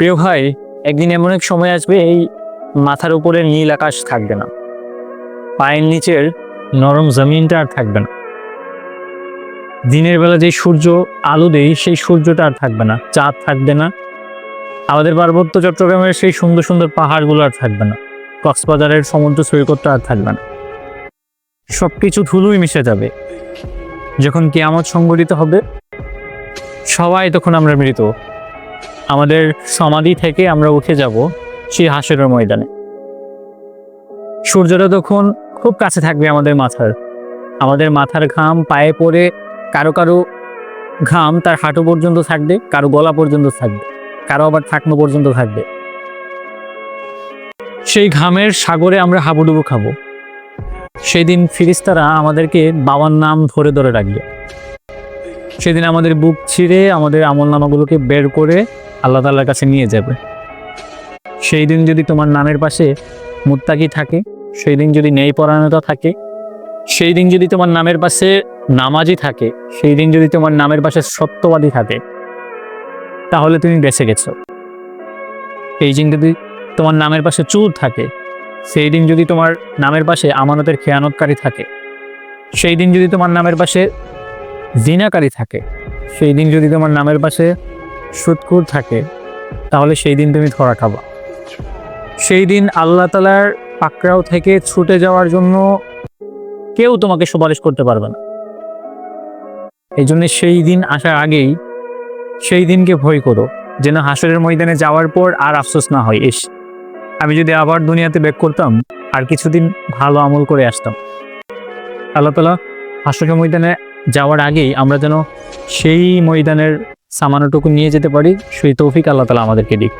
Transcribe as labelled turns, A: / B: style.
A: প্রিয় ভাই, একদিন এমন এক সময় আসবে, এই মাথার উপরে নীল আকাশ থাকবে না। পায়ের নিচের নরম জমিনটা আর থাকবে না। দিনের বেলা যে সূর্য আলো দেয়, সেই সূর্যটা আর থাকবে না, চাঁদ থাকবে না। আমাদের পার্বত্য চট্টগ্রামের সেই সুন্দর সুন্দর পাহাড়গুলো আর থাকবে না। কক্সবাজারের সমুদ্র সৈকতটা আর থাকবে না। সব কিছু ধুলোই মিশে যাবে। যখন কেয়ামত সংগঠিত হবে, সবাই তখন আমরা মৃত। আমাদের সমাধি থেকে আমরা উঠে যাব সেই হাসরের ময়দানে। সূর্যটা তখন খুব কাছে থাকবে আমাদের মাথার। আমাদের মাথার ঘাম পায়ে পড়ে কারও কারও ঘাম তার হাঁটু পর্যন্ত থাকবে, কারও গলা পর্যন্ত থাকবে, কারও আবার থাকনো পর্যন্ত থাকবে। সেই ঘামের সাগরে আমরা হাবুডুবু খাব। সেদিন ফিরিস্তারা আমাদেরকে বাবার নাম ধরে ধরে রাখবে সেদিন আমাদের বুক ছিঁড়ে আমাদের আমল নামাগুলোকে বের করে আল্লাহ তাল্লার কাছে নিয়ে যাবে। সেই দিন যদি তোমার নামের পাশে মুত্তাকি থাকে, সেই দিন যদি নেই পরায়ণতা থাকে, সেই দিন যদি তোমার নামের পাশে নামাজি থাকে, সেই দিন যদি তোমার নামের পাশে সত্যবাদী থাকে, তাহলে তুমি বেঁচে গেছো। এই দিন যদি তোমার নামের পাশে চুল থাকে, সেই দিন যদি তোমার নামের পাশে আমানতের খেয়ানতকারী থাকে, সেই দিন যদি তোমার নামের পাশে জিনাকারী থাকে, সেই দিন যদি তোমার নামের পাশে সুৎকুর থাকে, তাহলে সেই দিন তুমি ধরা খাবা। সেই দিন আল্লাহ তালার পাকড়াও থেকে ছুটে যাওয়ার জন্য কেউ তোমাকে সুপারিশ করতে পারবে না। এই জন্য সেই দিন আসার আগেই সেই দিনকে ভয় করো, যেন হাসরের ময়দানে যাওয়ার পর আর আফসোস না হয়। এস আমি যদি আবার দুনিয়াতে ব্যাক করতাম, আর কিছুদিন ভালো আমল করে আসতাম। আল্লাহ তালা হাসরের ময়দানে যাওয়ার আগেই আমরা যেন সেই ময়দানের সামান্যটুকু নিয়ে যেতে পারি। সেই তৌফিক আল্লাহ তালা আমাদেরকে দিক।